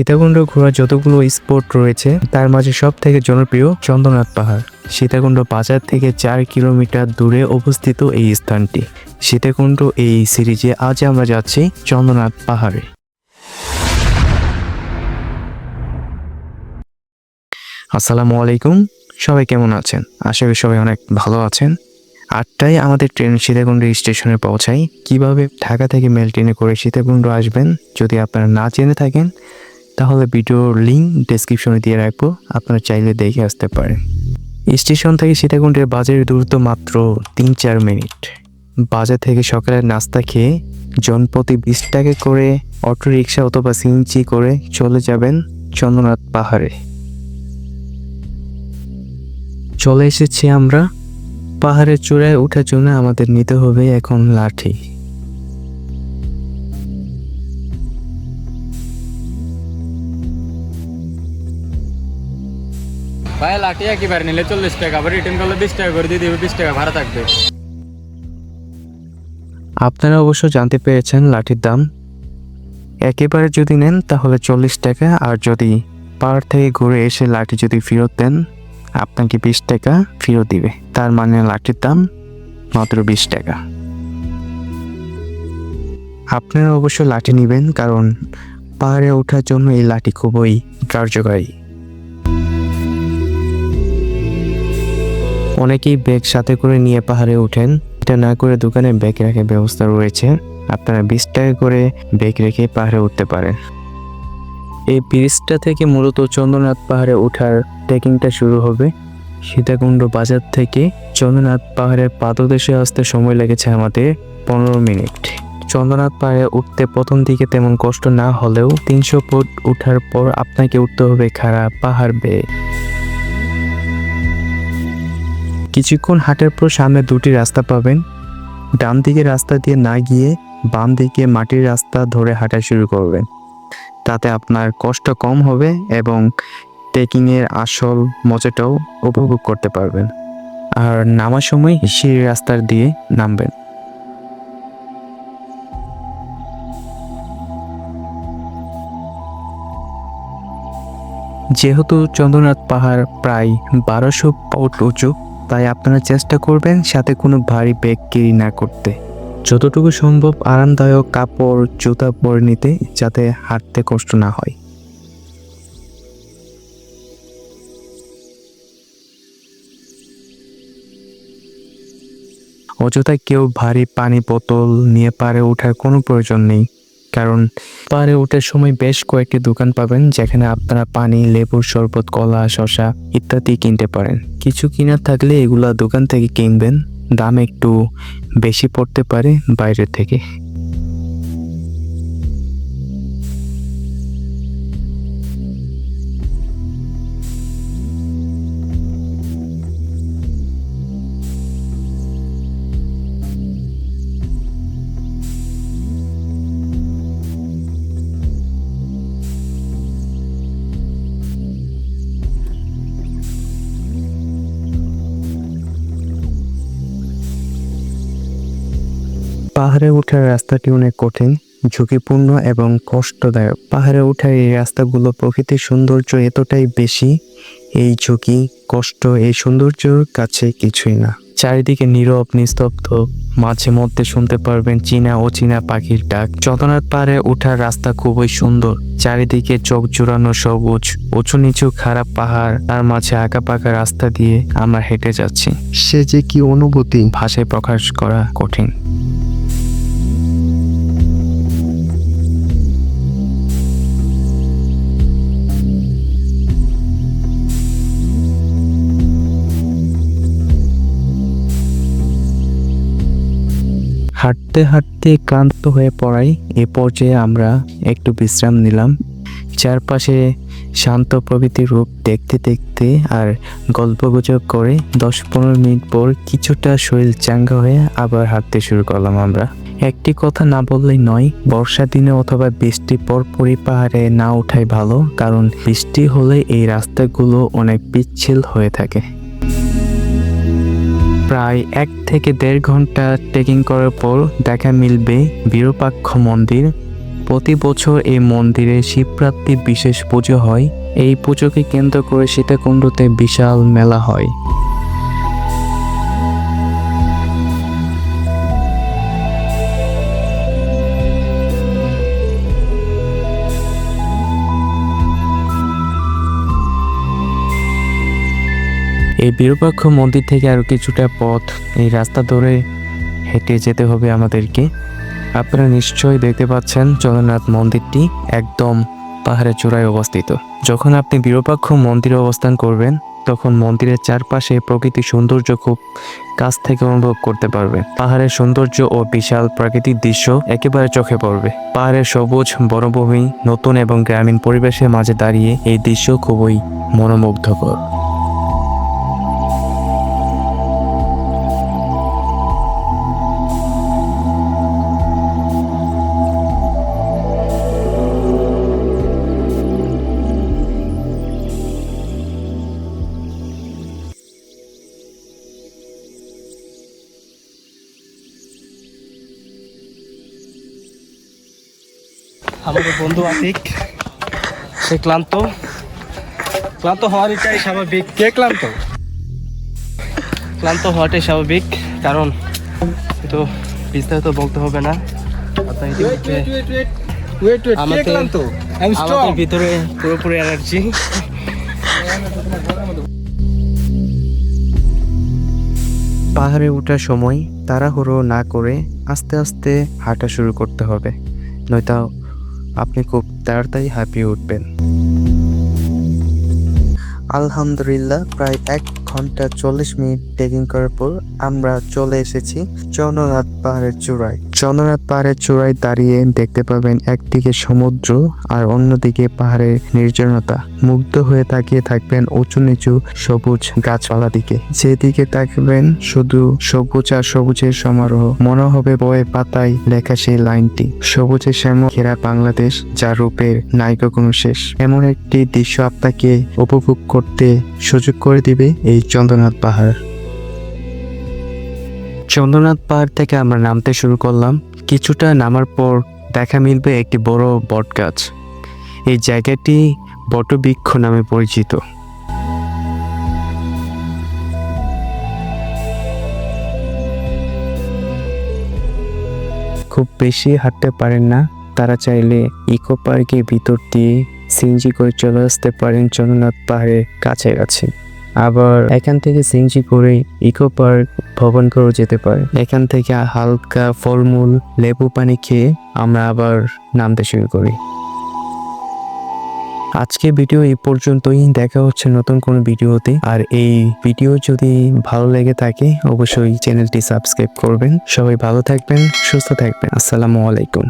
সীতাকুণ্ড ঘোরার যতগুলো স্পট রয়েছে, তার মাঝে সব থেকে জনপ্রিয় চন্দ্রনাথ পাহাড়। সীতাকুণ্ড বাজার থেকে চার কিলোমিটার দূরে অবস্থিত এই স্থানটি। সীতাকুণ্ড এই সিরিজে আজ আমরা যাচ্ছি চন্দ্রনাথ পাহাড়ে। আসসালামু আলাইকুম, সবাই কেমন আছেন? আশা করি সবাই অনেক ভালো আছেন। আটটায় আমাদের ট্রেন সীতাকুণ্ড স্টেশনে পৌঁছাই কীভাবে ঢাকা থেকে মেল ট্রেনে করে সীতাকুণ্ড আসবেন, যদি আপনারা না জেনে থাকেন তাহলে ভিডিওর লিঙ্ক ডেসক্রিপশনে দিয়ে রাখব, আপনারা চাইলে দেখে আসতে পারেন। স্টেশন থেকে সীতাকুণ্ডের বাজারের দূরত্ব মাত্র তিন চার মিনিট। বাজার থেকে সকালের নাস্তা খেয়ে জনপ্রতি বিশ টাকা করে অটো রিক্সা অথবা সিএনজি করে চলে যাবেন চন্দ্রনাথ পাহাড়ে। চলে এসেছি আমরা পাহাড়ের চূড়ায় ওঠার জন্য আমাদের নিতে হবে এখন লাঠি। ভাই, লাঠি একেবারে নিলে চল্লিশ টাকা, আবার রিটার্ন করলে বিশ টাকা করে দিয়ে দিবে, বিশ টাকা ভাড়া থাকবে। আপনারা অবশ্য জানতে পেরেছেন লাঠির দাম। একেবারে যদি নেন, তাহলে চল্লিশ টাকা, আর যদি পাহাড় থেকে ঘুরে এসে লাঠি যদি ফেরত দেন, আপনাকে বিশ টাকা ফেরত দিবে। তার মানে লাঠির দাম মাত্র বিশ টাকা। আপনারা অবশ্য লাঠি নেবেন, কারণ পাহাড়ে ওঠার জন্য এই লাঠি খুবই কার্যকারী। অনেকেই ব্যাগ সাথে করে নিয়ে পাহাড়ে ওঠেন। এটা না করে দোকানে ব্যাগ রাখার ব্যবস্থা রয়েছে। আপনারা বিশ টাকা করে ব্যাগ রেখে পাহাড়ে উঠতে পারেন। এই ব্রিজটা থেকে মূলত চন্দ্রনাথ পাহাড়ে ওঠার ট্রেকিংটা শুরু হবে। সীতাকুণ্ড বাজার থেকে চন্দ্রনাথ পাহাড়ের পাদদেশে আসতে সময় লেগেছে আমাদের পনেরো মিনিট। চন্দ্রনাথ পাহাড়ে উঠতে প্রথম দিকে তেমন কষ্ট না হলেও তিনশো ফুট ওঠার পর আপনাকে উঠতে হবে খারাপ পাহাড় বেয়ে। কিছুক্ষণ হাঁটার পর সামনে দুটি রাস্তা পাবেন। ডান দিকে রাস্তা দিয়ে না গিয়ে বাম দিকে মাটির রাস্তা ধরে হাঁটা শুরু করবেন। তাতে আপনার কষ্ট কম হবে এবং ট্রেকিংয়ের আসল মজাটাও উপভোগ করতে পারবেন। আর নামার সময় সিঁড়ি রাস্তার দিয়ে নামবেন। যেহেতু চন্দ্রনাথ পাহাড় প্রায় বারোশো ফুট উঁচু তাই আপনারা চেষ্টা করবেন সাথে কোনো ভারী ব্যাগ ক্যারি না করতে। যতটুকু সম্ভব আরামদায়ক কাপড়, জুতা পরে নিতে যাতে হাঁটতে কষ্ট না হয়। অযথায় কেউ ভারী পানি বোতল নিয়ে পারে ওঠার কোনো প্রয়োজন নেই, কারণ পাহাড়ে ওঠার সময় বেশ কয়েকটি দোকান পাবেন যেখানে আপনারা পানি লেবুর শরবত, কলা, শসা ইত্যাদি কিনতে পারেন। কিছু কিনার থাকলে এগুলা দোকান থেকে কিনবেন। দাম একটু বেশি পড়তে পারে বাইরে থেকে। পাহাড়ে ওঠার রাস্তাটি অনেক কঠিন ঝুঁকিপূর্ণ এবং কষ্টদায়ক। পাহাড়ে ওঠার এই রাস্তাগুলো প্রকৃতির সৌন্দর্য এতটাই বেশি এই ঝুঁকি কষ্ট এই সৌন্দর্যর কাছে কিছুই না। চারিদিকে নীরব নিস্তব্ধ মাঝে মধ্যে শুনতে পারবেন চীনা ও চীনা পাখির ডাক। চন্দ্রনাথ পাহাড়ে ওঠার রাস্তা খুবই সুন্দর চারিদিকে চোখ জুড়ানো সবুজ উঁচু নিচু খারাপ পাহাড় তার মাঝে আঁকা পাকা রাস্তা দিয়ে আমরা হেঁটে যাচ্ছি। সে যে কি অনুভূতি? ভাষায় প্রকাশ করা কঠিন। হাঁটতে হাঁটতে ক্লান্ত হয়ে পড়াই। এ পর্যায়ে আমরা একটু বিশ্রাম নিলাম। চারপাশে শান্ত প্রকৃতির রূপ দেখতে দেখতে আর গল্পগুজব করে দশ পনেরো মিনিট পর কিছুটা শরীর চাঙ্গা হয়ে আবার হাঁটতে শুরু করলাম আমরা। একটি কথা না বললেই নয়, বর্ষা দিনে অথবা বৃষ্টি পরপরই পাহাড়ে না ওঠাই ভালো, কারণ বৃষ্টি হলে এই রাস্তাগুলো অনেক পিচ্ছিল হয়ে থাকে। প্রায় এক থেকে দেড় ঘণ্টা ট্রেকিং করার পর দেখা মিলবে বিরূপাক্ষ মন্দির। প্রতি বছর এই মন্দিরে শিবরাত্রি বিশেষ পুজো হয়। এই পুজোকে কেন্দ্র করে সীতাকুণ্ডতে বিশাল মেলা হয়। এই বিরূপাক্ষ মন্দির থেকে আরও কিছুটা পথ, এই রাস্তা ধরে হেঁটে যেতে হবে আমাদেরকে। আপনারা নিশ্চয়ই দেখতে পাচ্ছেন জগন্নাথ মন্দিরটি একদম পাহাড়ের চূড়ায় অবস্থিত। যখন আপনি বিরূপাক্ষ মন্দিরে অবস্থান করবেন, তখন মন্দিরের চারপাশে প্রকৃতির সৌন্দর্য খুব কাছ থেকে অনুভব করতে পারবে। পাহাড়ের সৌন্দর্য ও বিশাল প্রাকৃতিক দৃশ্য একেবারে চোখে পড়বে। পাহাড়ের সবুজ বনভূমি, নতুন এবং গ্রামীণ পরিবেশের মাঝে দাঁড়িয়ে এই দৃশ্য খুবই মনোমুগ্ধকর। আমাদের বন্ধু আতিক। সে ক্লান্ত। ক্লান্ত হওয়ার এটাই স্বাভাবিক। কে ক্লান্ত? ক্লান্ত হওয়াটাই স্বাভাবিক কারণ তো বিস্তারিত বলতে হবে না। আমাদের ভিতরে পুরোপুরি এনার্জি পাহাড়ে ওঠার সময় তাড়াহুড়ো না করে আস্তে আস্তে হাঁটা শুরু করতে হবে নয়তো আপনি খুব তাড়াতাড়ি হাঁপিয়ে উঠবেন। আলহামদুলিল্লাহ প্রায় এক ঘণ্টা চল্লিশ মিনিট ট্রেকিং করার পর আমরা চলে এসেছি চন্দ্রনাথ পাহাড়ের চূড়ায়। চন্দ্রনাথ পাহাড়ের চূড়ায় দাঁড়িয়ে দেখতে পাবেন একদিকে সমুদ্র আর অন্যদিকে পাহাড়ের নির্জনতা। মুগ্ধ হয়ে তাকিয়ে থাকবেন উঁচু নিচু সবুজ গাছপালা দিকে। যেদিকে তাকবেন শুধু সবুজ আর সবুজের সমারোহ। মনে হবে বয়ে পাতায় লেখা সেই লাইনটি, সবুজের শ্যাম ঘেরা বাংলাদেশ যা রূপের নায়িকা কোনো শেষ। এমন একটি দৃশ্য আপনাকে উপভোগ করতে সুযোগ করে দিবে এই চন্দ্রনাথ পাহাড়। চন্দ্রনাথ পাহাড় থেকে আমরা নামতে শুরু করলাম। কিছুটা নামার পর দেখা মিলবে একটি বড় বট গাছ। এই জায়গাটি বটবৃক্ষ নামে পরিচিত। খুব বেশি হাঁটতে পারেন না। তারা চাইলে ইকো পার্কের ভিতর দিয়ে সিনজি করে চলে আসতে পারেন চন্দ্রনাথ পাহাড়ের কাছে কাছাকাছি। আবার এখান থেকে সিনজি করে ইকো পার্ক ভবন করেও যেতে পারে। এখান থেকে হালকা ফলমূল, লেবু পানি খেয়ে আমরা আবার নামতে শুরু করি। আজকে ভিডিও এই পর্যন্তই। দেখা হচ্ছে নতুন কোনো ভিডিওতে। আর এই ভিডিও যদি ভালো লেগে থাকে, অবশ্যই চ্যানেলটি সাবস্ক্রাইব করবেন। সবাই ভালো থাকবেন, সুস্থ থাকবেন। আসসালামু আলাইকুম।